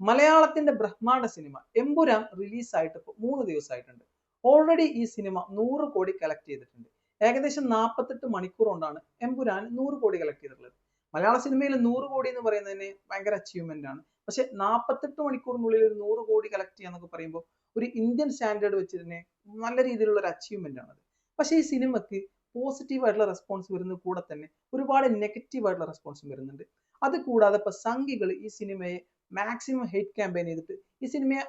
മലയാളത്തിന്റെ ബ്രഹ്മാണ്ഡ സിനിമ എമ്പുരാൻ റിലീസായിട്ട് ഇപ്പോൾ മൂന്ന് ദിവസമായിട്ടുണ്ട്. ഓൾറെഡി ഈ സിനിമ നൂറ് കോടി കളക്ട് ചെയ്തിട്ടുണ്ട്. ഏകദേശം നാൽപ്പത്തെട്ട് മണിക്കൂർ കൊണ്ടാണ് എമ്പുരാൻ നൂറ് കോടി കളക്ട് ചെയ്തിട്ടുള്ളത്. മലയാള സിനിമയിൽ നൂറ് കോടി എന്ന് പറയുന്നത് തന്നെ ഭയങ്കര അച്ചീവ്മെന്റ് ആണ്. പക്ഷെ നാൽപ്പത്തെട്ട് മണിക്കൂറിനുള്ളിൽ ഒരു നൂറ് കോടി കളക്ട് ചെയ്യാന്നൊക്കെ പറയുമ്പോൾ ഒരു ഇന്ത്യൻ സ്റ്റാൻഡേർഡ് വെച്ച് തന്നെ നല്ല രീതിയിലുള്ള ഒരു അച്ചീവ്മെന്റ് ആണത്. പക്ഷേ ഈ സിനിമക്ക് പോസിറ്റീവ് ആയിട്ടുള്ള റെസ്പോൺസ് വരുന്ന കൂടെ തന്നെ ഒരുപാട് നെഗറ്റീവ് ആയിട്ടുള്ള റെസ്പോൺസും വരുന്നുണ്ട്. അത് കൂടാതെ ഇപ്പൊ സംഘികൾ ഈ സിനിമയെ മാക്സിമം ഹെയ്റ്റ് ക്യാമ്പയിൻ ചെയ്തിട്ട് ഈ സിനിമയെ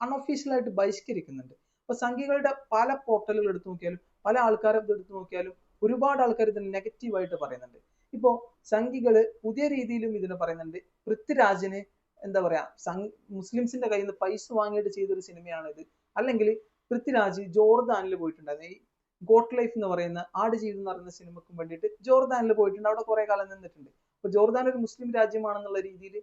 ആയിട്ട് ബഹിഷ്കരിക്കുന്നുണ്ട്. അപ്പൊ സംഘികളുടെ പല പോർട്ടലുകൾ എടുത്തു നോക്കിയാലും പല ആൾക്കാരെ എടുത്തു നോക്കിയാലും ഒരുപാട് ആൾക്കാർ ഇതിന് നെഗറ്റീവായിട്ട് പറയുന്നുണ്ട്. ഇപ്പോ സംഘികൾ പുതിയ രീതിയിലും ഇതിന് പറയുന്നുണ്ട്. പൃഥ്വിരാജിന് എന്താ പറയുക സംഘ് മുസ്ലിംസിന്റെ കയ്യിൽ നിന്ന് പൈസ വാങ്ങിയിട്ട് ചെയ്തൊരു സിനിമയാണ് ഇത്. അല്ലെങ്കിൽ പൃഥ്വിരാജ് ജോർദാനിൽ പോയിട്ടുണ്ടായിരുന്നു. ഈ ഗോട്ട് ലൈഫ് എന്ന് പറയുന്ന ആട് ജീവിതം എന്ന് പറയുന്ന സിനിമക്കും വേണ്ടിയിട്ട് ജോർദാനിൽ പോയിട്ടുണ്ട്. അവിടെ കുറെ കാലം നിന്നിട്ടുണ്ട്. അപ്പൊ ജോർദാൻ ഒരു മുസ്ലിം രാജ്യമാണെന്നുള്ള രീതിയിൽ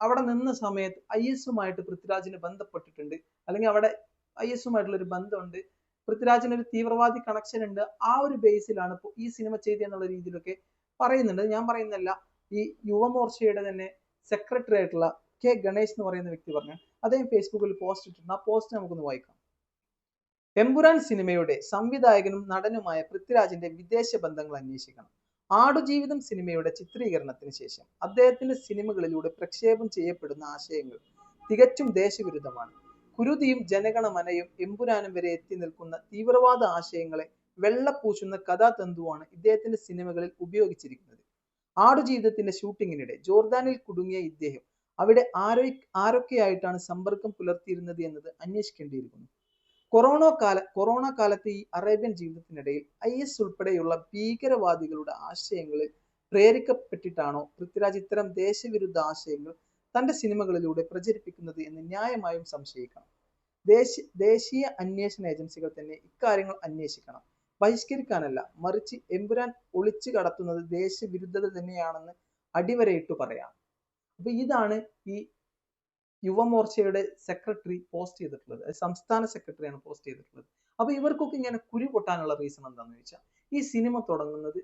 അവിടെ നിന്ന സമയത്ത് ഐ എസുമായിട്ട് പൃഥ്വിരാജിന് ബന്ധപ്പെട്ടിട്ടുണ്ട്. അല്ലെങ്കിൽ അവിടെ ഐ എസുമായിട്ടുള്ള ഒരു ബന്ധമുണ്ട്. പൃഥ്വിരാജിന് ഒരു തീവ്രവാദി കണക്ഷൻ ഉണ്ട്. ആ ഒരു ബേസിലാണ് ഇപ്പോൾ ഈ സിനിമ ചെയ്തത് എന്നുള്ള രീതിയിലൊക്കെ പറയുന്നുണ്ട്. ഞാൻ പറയുന്നല്ല ഈ യുവമോർച്ചയുടെ തന്നെ സെക്രട്ടറി ആയിട്ടുള്ള കെ ഗണേഷ് എന്ന് പറയുന്ന വ്യക്തി പറഞ്ഞു അദ്ദേഹം ഫേസ്ബുക്കിൽ പോസ്റ്റ് ഇട്ടിട്ടുണ്ട്. ആ പോസ്റ്റ് നമുക്കൊന്ന് വായിക്കാം. എമ്പുരാൻ സിനിമയുടെ സംവിധായകനും നടനുമായ പൃഥ്വിരാജിന്റെ വിദേശ ബന്ധങ്ങൾ അന്വേഷിക്കണം. ആടുജീവിതം സിനിമയുടെ ചിത്രീകരണത്തിന് ശേഷം അദ്ദേഹത്തിന്റെ സിനിമകളിലൂടെ പ്രക്ഷേപം ചെയ്യപ്പെടുന്ന ആശയങ്ങൾ തികച്ചും ദേശവിരുദ്ധമാണ്. കുരുതിയും ജനഗണമനയും എമ്പുരാനും വരെ എത്തി നിൽക്കുന്ന തീവ്രവാദ ആശയങ്ങളെ വെള്ളപ്പൂശുന്ന കഥാതന്തുവാണ് ഇദ്ദേഹത്തിന്റെ സിനിമകളിൽ ഉപയോഗിച്ചിരിക്കുന്നത്. ആടുജീവിതത്തിന്റെ ഷൂട്ടിങ്ങിനിടെ ജോർദാനിൽ കുടുങ്ങിയ ഇദ്ദേഹം അവിടെ ആരോ ആരൊക്കെയായിട്ടാണ് സമ്പർക്കം പുലർത്തിയിരുന്നത് എന്നത് അന്വേഷിക്കേണ്ടിയിരിക്കുന്നു. കൊറോണ കാല കൊറോണ കാലത്തെ ഈ അറേബ്യൻ ജീവിതത്തിനിടയിൽ ഐ എസ് ഉൾപ്പെടെയുള്ള ഭീകരവാദികളുടെ ആശയങ്ങളിൽ പ്രേരിക്കപ്പെട്ടിട്ടാണോ പൃഥ്വിരാജ് ഇത്തരം ദേശവിരുദ്ധ ആശയങ്ങൾ തന്റെ സിനിമകളിലൂടെ പ്രചരിപ്പിക്കുന്നത് എന്ന് ന്യായമായും സംശയിക്കണം. ദേശീയ ദേശീയ അന്വേഷണ ഏജൻസികൾ തന്നെ ഇക്കാര്യങ്ങൾ അന്വേഷിക്കണം. ബഹിഷ്കരിക്കാനല്ല മറിച്ച് എമ്പുരാൻ ഒളിച്ചു കടത്തുന്നത് ദേശവിരുദ്ധത തന്നെയാണെന്ന് അടിവരയിട്ട് പറയാം. അപ്പൊ ഇതാണ് ഈ യുവമോർച്ചയുടെ സെക്രട്ടറി പോസ്റ്റ് ചെയ്തിട്ടുള്ളത് സംസ്ഥാന സെക്രട്ടറിയാണ് പോസ്റ്റ് ചെയ്തിട്ടുള്ളത്. അപ്പൊ ഇവർക്കൊക്കെ ഇങ്ങനെ കുരു പൊട്ടാനുള്ള റീസൺ എന്താണെന്ന് ചോദിച്ചാൽ ഈ സിനിമ തുടങ്ങുന്നത്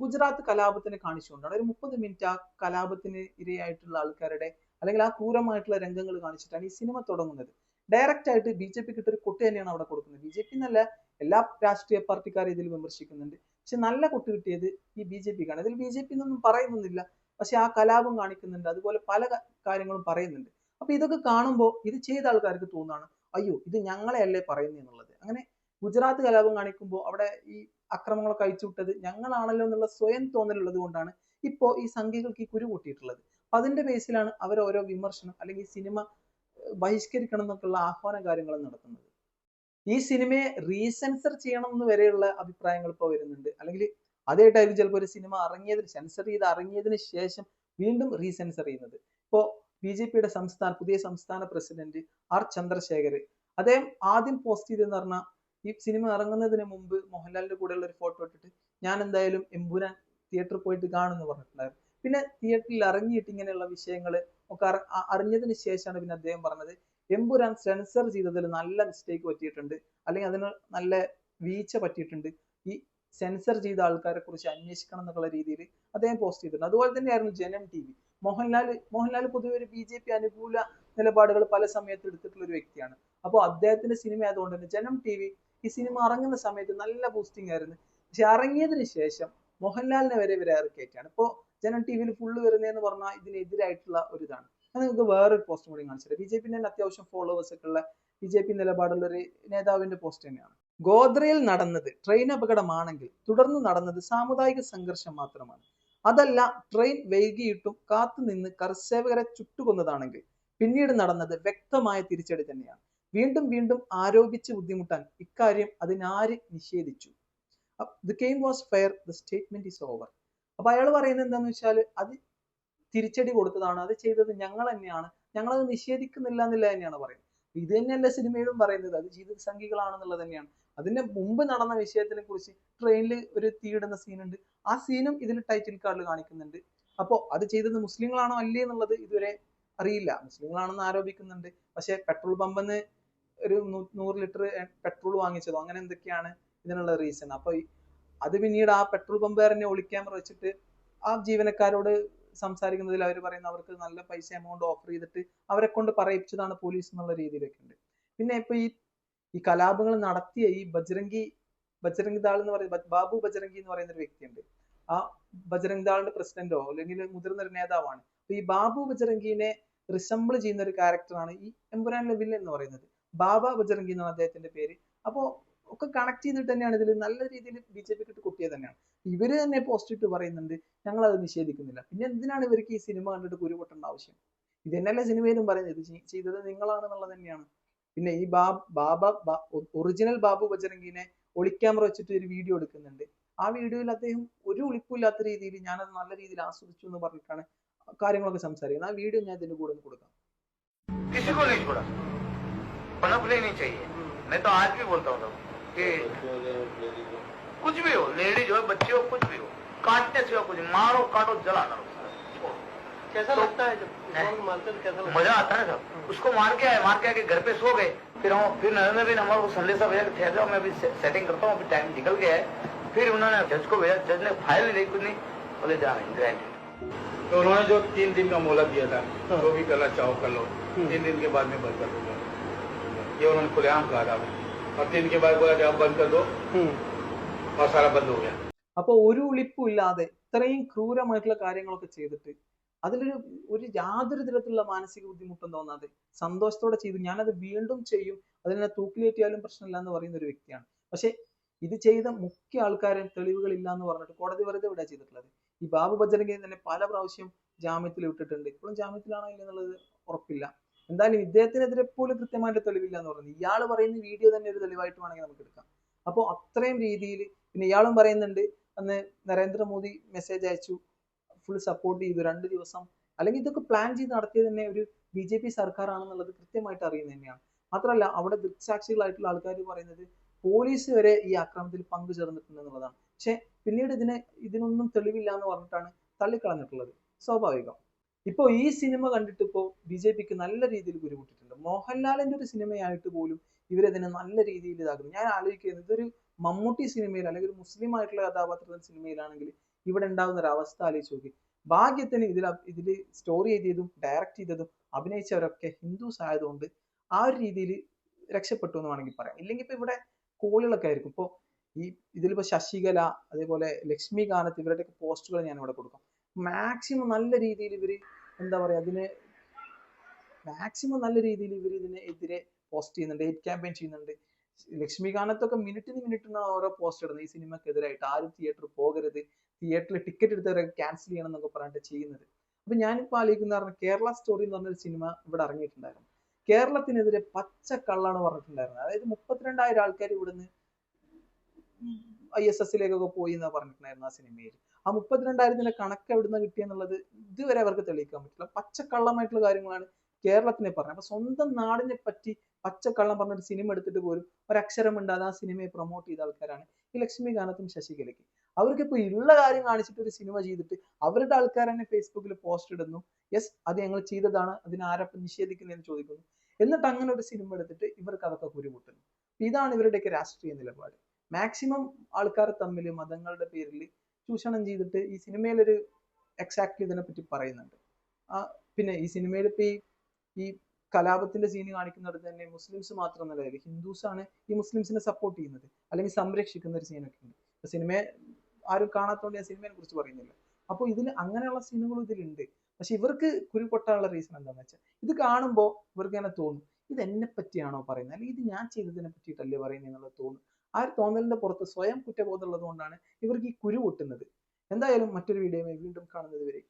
ഗുജറാത്ത് കലാപത്തിനെ കാണിച്ചുകൊണ്ടാണ്. ഒരു മുപ്പത് മിനിറ്റ് ആ കലാപത്തിന് ഇരയായിട്ടുള്ള ആൾക്കാരുടെ അല്ലെങ്കിൽ ആ ക്രൂരമായിട്ടുള്ള രംഗങ്ങൾ കാണിച്ചിട്ടാണ് ഈ സിനിമ തുടങ്ങുന്നത്. ഡയറക്റ്റ് ആയിട്ട് ബി ജെ പിക്ക് ഇട്ടൊരു കൊട്ട് തന്നെയാണ് അവിടെ കൊടുക്കുന്നത്. ബി ജെ പി എന്നല്ല എല്ലാ രാഷ്ട്രീയ പാർട്ടിക്കാരും ഇതിൽ വിമർശിക്കുന്നുണ്ട്. പക്ഷെ നല്ല കൊട്ട് കിട്ടിയത് ഈ ബി ജെ പിക്കാണ് ഇതിൽ ബി ജെ പി എന്നൊന്നും പറയുന്നൊന്നുമില്ല. പക്ഷെ ആ കലാപം കാണിക്കുന്നുണ്ട്. അതുപോലെ പല കാര്യങ്ങളും പറയുന്നുണ്ട്. അപ്പൊ ഇതൊക്കെ കാണുമ്പോൾ ഇത് ചെയ്ത ആൾക്കാർക്ക് തോന്നുകയാണ് അയ്യോ ഇത് ഞങ്ങളെ അല്ലേ പറയുന്നത് എന്നുള്ളത്. അങ്ങനെ ഗുജറാത്ത് കലാപം കാണിക്കുമ്പോൾ അവിടെ ഈ അക്രമങ്ങളൊക്കെ അയച്ചുവിട്ടത് ഞങ്ങളാണല്ലോ എന്നുള്ള സ്വയം തോന്നലുള്ളത് കൊണ്ടാണ് ഇപ്പോൾ ഈ സംഖ്യകൾക്ക് ഈ കുരു കൂട്ടിയിട്ടുള്ളത് അപ്പൊ അതിന്റെ ബേസിലാണ് അവർ ഓരോ വിമർശനം അല്ലെങ്കിൽ സിനിമ ബഹിഷ്കരിക്കണം എന്നൊക്കെയുള്ള ആഹ്വാന കാര്യങ്ങൾ നടത്തുന്നത്. ഈ സിനിമയെ റീസെൻസർ ചെയ്യണം എന്ന് വരെയുള്ള അഭിപ്രായങ്ങൾ ഇപ്പോൾ വരുന്നുണ്ട്. അല്ലെങ്കിൽ അതേട്ടായിരിക്കും ചിലപ്പോൾ ഒരു സിനിമ ഇറങ്ങിയതിന് സെൻസർ ചെയ്ത് ഇറങ്ങിയതിന് ശേഷം വീണ്ടും റീസെൻസർ ചെയ്യുന്നത്. ഇപ്പോൾ ബി ജെ പിയുടെ സംസ്ഥാന പുതിയ സംസ്ഥാന പ്രസിഡന്റ് ആർ ചന്ദ്രശേഖർ അദ്ദേഹം ആദ്യം പോസ്റ്റ് ചെയ്തെന്ന് പറഞ്ഞാൽ ഈ സിനിമ ഇറങ്ങുന്നതിന് മുമ്പ് മോഹൻലാലിന്റെ കൂടെയുള്ള ഒരു ഫോട്ടോ ഇട്ടിട്ട് ഞാൻ എന്തായാലും എമ്പുരാൻ തിയേറ്ററിൽ പോയിട്ട് കാണുമെന്ന് പറഞ്ഞിട്ടുണ്ടായിരുന്നു. പിന്നെ തിയേറ്ററിൽ ഇറങ്ങിയിട്ട് ഇങ്ങനെയുള്ള വിഷയങ്ങൾ ഒക്കെ അറിഞ്ഞതിന് ശേഷമാണ് പിന്നെ അദ്ദേഹം പറഞ്ഞത് എമ്പുരാൻ സെൻസർ ചെയ്തതിൽ നല്ല മിസ്റ്റേക്ക് പറ്റിയിട്ടുണ്ട് അല്ലെങ്കിൽ അതിന് നല്ല വീഴ്ച പറ്റിയിട്ടുണ്ട്. ഈ സെൻസർ ചെയ്ത ആൾക്കാരെ കുറിച്ച് അന്വേഷിക്കണം എന്നുള്ള രീതിയിൽ അദ്ദേഹം പോസ്റ്റ് ചെയ്തിട്ടുണ്ട്. അതുപോലെ തന്നെയായിരുന്നു ജനം ടി വി. മോഹൻലാൽ മോഹൻലാൽ പൊതുവെ ഒരു ബി ജെ പി അനുകൂല നിലപാടുകൾ പല സമയത്ത് എടുത്തിട്ടുള്ള ഒരു വ്യക്തിയാണ്. അപ്പോൾ അദ്ദേഹത്തിന്റെ സിനിമ ആയതുകൊണ്ട് തന്നെ ജനം ടി വി ഈ സിനിമ ഇറങ്ങുന്ന സമയത്ത് നല്ല ബൂസ്റ്റിംഗ് ആയിരുന്നു. പക്ഷെ ഇറങ്ങിയതിന് ശേഷം മോഹൻലാലിനെ വരെ ഇവരെ ഇറക്കിയിട്ടാണ്. ഇപ്പോൾ ജനം ടി വിയിൽ ഫുള്ള് വരുന്നതെന്ന് പറഞ്ഞാൽ ഇതിനെതിരായിട്ടുള്ള ഒരു ഇതാണ് ഞാൻ നിങ്ങൾക്ക് വേറൊരു പോസ്റ്റ് കൂടി കാണിച്ചിട്ട് ബി ജെ പിന്നെ അത്യാവശ്യം ഫോളോവേഴ്സ് ഒക്കെ ഉള്ള ബി ജെ പി നിലപാടുള്ള ഒരു നേതാവിന്റെ പോസ്റ്റ് തന്നെയാണ്. ഗോദ്രയിൽ നടന്നത് ട്രെയിൻ അപകടമാണെങ്കിൽ തുടർന്ന് നടന്നത് സാമുദായിക സംഘർഷം മാത്രമാണ്. അതല്ല ട്രെയിൻ വൈകിയിട്ടും കാത്തുനിന്ന് കർഷകരെ ചുട്ടുകൊന്നതാണെങ്കിൽ പിന്നീട് നടന്നത് വ്യക്തമായ തിരിച്ചടി തന്നെയാണ്. വീണ്ടും വീണ്ടും ആരോപിച്ച് ബുദ്ധിമുട്ടാൻ ഇക്കാര്യം അതിനാര് നിഷേധിച്ചു? The game was fair the statement is over അപ്പൊ അയാൾ പറയുന്നത് എന്താന്ന് വെച്ചാൽ അത് തിരിച്ചടി കൊടുത്തതാണ് അത് ചെയ്തത് ഞങ്ങൾ തന്നെയാണ് ഞങ്ങളത് നിഷേധിക്കുന്നില്ല എന്നില്ല തന്നെയാണ് പറയുന്നത്. ഇത് തന്നെയല്ല സിനിമയിലും പറയുന്നത് അത് ജീവിത സംഖ്യകളാണെന്നുള്ളത് തന്നെയാണ്. അതിന്റെ മുമ്പ് നടന്ന വിഷയത്തിനെ കുറിച്ച് ട്രെയിനിൽ ഒരു തീയിടുന്ന സീനുണ്ട് ആ സീനും ഇതിൽ ടൈറ്റിൽ കാർഡിൽ കാണിക്കുന്നുണ്ട്. അപ്പോൾ അത് ചെയ്തത് മുസ്ലിങ്ങളാണോ അല്ലേ എന്നുള്ളത് ഇതുവരെ അറിയില്ല. മുസ്ലിങ്ങളാണെന്ന് ആരോപിക്കുന്നുണ്ട്. പക്ഷേ പെട്രോൾ പമ്പെന്ന് ഒരു നൂറ് ലിറ്റർ പെട്രോൾ വാങ്ങിച്ചതോ? അങ്ങനെ എന്തൊക്കെയാണ് ഇതിനുള്ള റീസൺ അപ്പോൾ അത് പിന്നീട് ആ പെട്രോൾ പമ്പുകാരനെ ഒളിക്യാമറ വെച്ചിട്ട് ആ ജീവനക്കാരോട് സംസാരിക്കുന്നതിൽ അവർ പറയുന്ന അവർക്ക് നല്ല പൈസ എമൗണ്ട് ഓഫർ ചെയ്തിട്ട് അവരെ കൊണ്ട് പറയിപ്പിച്ചതാണ് പോലീസ് എന്നുള്ള രീതിയിലൊക്കെ ഉണ്ട് പിന്നെ ഇപ്പൊ ഈ ഈ കലാപങ്ങൾ നടത്തിയ ഈ ബജ്രംഗി ബജ്രംഗ് ദാൾ എന്ന് പറയുന്ന ബാബു ബജ്രംഗി എന്ന് പറയുന്ന ഒരു വ്യക്തിയുണ്ട്. ആ ബജ്രംഗ് ദാളിന്റെ പ്രസിഡന്റോ അല്ലെങ്കിൽ മുതിർന്ന ഒരു നേതാവാണ് ഈ ബാബു ബജ്രംഗിനെ റിസംബിൾ ചെയ്യുന്ന ഒരു ക്യാരക്ടറാണ് ഈ എമ്പുരാനിലെ വില്ലൻ എന്ന് പറയുന്നത്. ബാബ ബജ്രംഗി എന്നാണ് അദ്ദേഹത്തിന്റെ പേര്. അപ്പോ ഒക്കെ കണക്ട് ചെയ്തിട്ട് തന്നെയാണ് ഇതിൽ നല്ല രീതിയിൽ ബി ജെ പിക്ക് ഇട്ട് കുട്ടിയത് തന്നെയാണ്. ഇവർ തന്നെ പോസ്റ്റ് ഇട്ട് പറയുന്നുണ്ട് ഞങ്ങൾ അത് നിഷേധിക്കുന്നില്ല. പിന്നെ എന്തിനാണ് ഇവർക്ക് ഈ സിനിമ കണ്ടിട്ട് കുരുപൊട്ടേണ്ട ആവശ്യം? ഇത് തന്നെയല്ലേ സിനിമയിലും പറയുന്നത് ഇത് ചെയ്തത് നിങ്ങളാണെന്നുള്ളത് തന്നെയാണ്. പിന്നെ ഈ ബാ ബാബ ഒറിജിനൽ ബാബു ബജരംഗിനെ ഒളിക്യാമറ വെച്ചിട്ട് ഒരു വീഡിയോ എടുക്കുന്നുണ്ട് ആ വീഡിയോയിൽ അദ്ദേഹം ഒരു ഒളിപ്പില്ലാത്ത രീതിയിൽ ഞാനത് നല്ല രീതിയിൽ ആസ്വദിച്ചു എന്ന് പറഞ്ഞിട്ടാണ് കാര്യങ്ങളൊക്കെ സംസാരിക്കുന്നത് ആ വീഡിയോ ഞാൻ ഇതിന്റെ കൂടെ ഒന്ന് കൊടുക്കാം किसी को नहीं छोड़ा पनपने नहीं चाहिए मैं तो आज भी बोलता हूँ कि कुछ भी हो लेडीज हो बच्चे हो कुछ भी हो काटने से कुछ मारो काटो जला ना छोड़ो कैसा तो- लगता है जब हैं? किसान मारते हैं तो कैसा लगता मजा आता है ना सब उसको मार के आए मार के आके घर पे सो गए फिर हम फिर नरेंद्र भी ने हमारे को संदेशा भेजा कि ठहर जाओ मैं अभी से- सेटिंग करता हूँ अभी टाइम निकल गया है फिर उन्होंने जज को भेजा जज ने फाइल नहीं कुछ नहीं बोले जा रहे ग्रांटेड तो उन्होंने जो तीन दिन का मोहलत दिया था हाँ। जो भी करना चाहो कर लो हम्म। तीन दिन के बाद में बंद कर दूंगा ये उन्होंने खुलेआम कहा था और तीन के बाद बोला कि अब बंद कर दो है और सारा बंद हो गया അപ്പൊ ഒരു ഉളിപ്പും ഇല്ലാതെ ഇത്രയും ക്രൂരമായിട്ടുള്ള കാര്യങ്ങളൊക്കെ ചെയ്തിട്ട് അതിലൊരു ഒരു യാതൊരു തരത്തിലുള്ള മാനസിക ബുദ്ധിമുട്ടും തോന്നാതെ സന്തോഷത്തോടെ ചെയ്തു. ഞാനത് വീണ്ടും ചെയ്യും. അതിനെ തൂക്കിലേറ്റിയാലും പ്രശ്നമില്ല എന്ന് പറയുന്ന ഒരു വ്യക്തിയാണ്. പക്ഷെ ഇത് ചെയ്ത മുഖ്യ ആൾക്കാരെ തെളിവുകളില്ല എന്ന് പറഞ്ഞിട്ട് കോടതി വെറുതെ ഇവിടെ ചെയ്തിട്ടുള്ളത്. ഈ ബാബു ബജരംഗി തന്നെ പല പ്രാവശ്യം ജാമ്യത്തിൽ വിട്ടിട്ടുണ്ട്. ഇപ്പോഴും ജാമ്യത്തിലാണോ ഇല്ല എന്നുള്ളത് ഉറപ്പില്ല. എന്തായാലും ഇദ്ദേഹത്തിനെതിരെ പോലും കൃത്യമായിട്ട് തെളിവില്ല എന്ന് പറയുന്നത് ഇയാൾ പറയുന്ന വീഡിയോ തന്നെ ഒരു തെളിവായിട്ട് വേണമെങ്കിൽ നമുക്ക് എടുക്കാം. അപ്പോൾ അത്രയും രീതിയിൽ പിന്നെ ഇയാളും പറയുന്നുണ്ട്. അന്ന് നരേന്ദ്രമോദി മെസ്സേജ് അയച്ചു. ഫുൾ സപ്പോർട്ട് ചെയ്തു രണ്ട് ദിവസം. അല്ലെങ്കിൽ ഇതൊക്കെ പ്ലാൻ ചെയ്ത് നടത്തിയത് തന്നെ ഒരു ബി ജെ പി സർക്കാരാണെന്നുള്ളത് കൃത്യമായിട്ട് അറിയുന്നത് തന്നെയാണ്. മാത്രമല്ല അവിടെ ദൃക്സാക്ഷികളായിട്ടുള്ള ആൾക്കാർ പറയുന്നത് പോലീസ് വരെ ഈ ആക്രമണത്തിൽ പങ്കുചേർന്നിട്ടുണ്ട് എന്നുള്ളതാണ്. പക്ഷെ പിന്നീട് ഇതിന് ഇതിനൊന്നും തെളിവില്ല എന്ന് പറഞ്ഞിട്ടാണ് തള്ളിക്കളഞ്ഞിട്ടുള്ളത്. സ്വാഭാവികം. ഇപ്പോൾ ഈ സിനിമ കണ്ടിട്ട് ഇപ്പോൾ ബി ജെ പിക്ക് നല്ല രീതിയിൽ ഗുരുമുട്ടിട്ടുണ്ട്. മോഹൻലാലിന്റെ ഒരു സിനിമയായിട്ട് പോലും ഇവരതിനെ നല്ല രീതിയിൽ ഇതാക്കുന്നു. ഞാൻ ആലോചിക്കുന്നത് ഇതൊരു മമ്മൂട്ടി സിനിമയിൽ അല്ലെങ്കിൽ ഒരു മുസ്ലിം ആയിട്ടുള്ള കഥാപാത്രത്തിന്റെ സിനിമയിലാണെങ്കിൽ ഇവിടെ ഉണ്ടാവുന്ന ഒരു അവസ്ഥ ആലോചിച്ച് നോക്കി. ഭാഗ്യത്തിന് ഇതിൽ ഇതിൽ സ്റ്റോറി എഴുതിയതും ഡയറക്റ്റ് ചെയ്തതും അഭിനയിച്ചവരൊക്കെ ഹിന്ദുസ് ആയതുകൊണ്ട് ആ ഒരു രീതിയിൽ രക്ഷപ്പെട്ടു എന്ന് വേണമെങ്കിൽ പറയാം. ഇല്ലെങ്കിൽ ഇപ്പൊ ഇവിടെ കോളുകളൊക്കെ ആയിരിക്കും. ഇപ്പോൾ ഈ ഇതിലിപ്പോ ശശികല അതേപോലെ ലക്ഷ്മി കാനത്ത് ഇവരുടെയൊക്കെ പോസ്റ്റുകൾ ഞാൻ ഇവിടെ കൊടുക്കാം. മാക്സിമം നല്ല രീതിയിൽ ഇവർ എന്താ പറയാ അതിന് മാക്സിമം നല്ല രീതിയിൽ ഇവർ ഇതിനെതിരെ പോസ്റ്റ് ചെയ്യുന്നുണ്ട് ഹെയ്റ്റ് ക്യാമ്പയിൻ ചെയ്യുന്നുണ്ട്. ലക്ഷ്മികാനത്തൊക്കെ മിനിറ്റിന് മിനിറ്റിന് ഓരോ പോസ്റ്റ് ഇടുന്നത്. ഈ സിനിമക്കെതിരായിട്ട് ആരും തിയേറ്ററിൽ പോകരുത്. തിയേറ്ററിൽ ടിക്കറ്റ് എടുത്തവരൊക്കെ ക്യാൻസൽ ചെയ്യണം എന്നൊക്കെ പറഞ്ഞിട്ട് ചെയ്യുന്നത്. അപ്പൊ ഞാനിപ്പോ ആലോചിക്കുന്ന പറഞ്ഞ കേരള സ്റ്റോറി എന്ന് പറഞ്ഞൊരു സിനിമ ഇവിടെ ഇറങ്ങിയിട്ടുണ്ടായിരുന്നു. കേരളത്തിനെതിരെ പച്ച കള്ളാണ് പറഞ്ഞിട്ടുണ്ടായിരുന്നത് അതായത് മുപ്പത്തിരണ്ടായിരം ആൾക്കാർ ഇവിടുന്ന് ഐ എസ് എസിലേക്കൊക്കെ പോയി എന്നാ പറഞ്ഞിട്ടുണ്ടായിരുന്നു ആ സിനിമയിൽ ആ മുപ്പത്തിരണ്ടായിരത്തിന്റെ കണക്ക് എവിടുന്ന് കിട്ടിയെന്നുള്ളത് ഇതുവരെ അവർക്ക് തെളിയിക്കാൻ പറ്റില്ല. പച്ചക്കള്ളമായിട്ടുള്ള കാര്യങ്ങളാണ് കേരളത്തിനെ പറഞ്ഞത്. അപ്പൊ സ്വന്തം നാടിനെ പറ്റി പച്ചക്കള്ളം പറഞ്ഞൊരു സിനിമ എടുത്തിട്ട് പോലും ഒരക്ഷരം ആ സിനിമയെ പ്രൊമോട്ട് ചെയ്ത ആൾക്കാരാണ് ഈ ലക്ഷ്മികാനത്തും ശശികലയ്ക്ക്. അവർക്ക് ഇപ്പൊ ഉള്ള കാര്യം കാണിച്ചിട്ട് ഒരു സിനിമ ചെയ്തിട്ട് അവരുടെ ആൾക്കാർ തന്നെ ഫേസ്ബുക്കിൽ പോസ്റ്റ് ഇടുന്നു. യെസ് അത് ഞങ്ങൾ ചെയ്തതാണ്. അതിന് ആരപ്പം നിഷേധിക്കുന്നതെന്ന് ചോദിക്കുന്നു. എന്നിട്ട് അങ്ങനെ ഒരു സിനിമ എടുത്തിട്ട് ഇവർക്ക് അതൊക്കെ കുരുമുട്ടുന്നു. ഇതാണ് ഇവരുടെയൊക്കെ രാഷ്ട്രീയ നിലപാട്. മാക്സിമം ആൾക്കാർ തമ്മിൽ മതങ്ങളുടെ പേരിൽ ചൂഷണം ചെയ്തിട്ട് ഈ സിനിമയിലൊരു എക്സാക്ട്ലി ഇതിനെ പറ്റി പറയുന്നുണ്ട് പിന്നെ ഈ സിനിമയിൽ ഈ ഈ കലാപത്തിന്റെ സീന് കാണിക്കുന്നിടത്ത് തന്നെ മുസ്ലിംസ് മാത്രമല്ല ഹിന്ദുസ് ആണ് ഈ മുസ്ലിംസിനെ സപ്പോർട്ട് ചെയ്യുന്നത്. അല്ലെങ്കിൽ സംരക്ഷിക്കുന്ന ഒരു സീനൊക്കെ ഉണ്ട്. സിനിമയെ ആരും കാണാത്തോണ്ട് ഞാൻ സിനിമയെ കുറിച്ച് പറയുന്നില്ല. അപ്പോൾ ഇതിൽ അങ്ങനെയുള്ള സീനുകളും ഇതിലുണ്ട്. പക്ഷെ ഇവർക്ക് കുരു പൊട്ടാനുള്ള റീസൺ എന്താണെന്ന് വെച്ചാൽ ഇത് കാണുമ്പോൾ ഇവർക്ക് ഇങ്ങനെ തോന്നും ഇത് എന്നെ പറ്റിയാണോ പറയുന്നത്? അല്ലെങ്കിൽ ഇത് ഞാൻ ചെയ്തതിനെ പറ്റിയിട്ടല്ലേ പറയുന്നത് എന്നുള്ളത് തോന്നും. ആ ഒരു തോന്നലിന്റെ പുറത്ത് സ്വയം കുറ്റബോധം ഉള്ളത് കൊണ്ടാണ് ഇവർക്ക് ഈ കുരു പൊട്ടുന്നത്. എന്തായാലും മറ്റൊരു വീഡിയോയുമായി വീണ്ടും കാണുന്നത് വരെ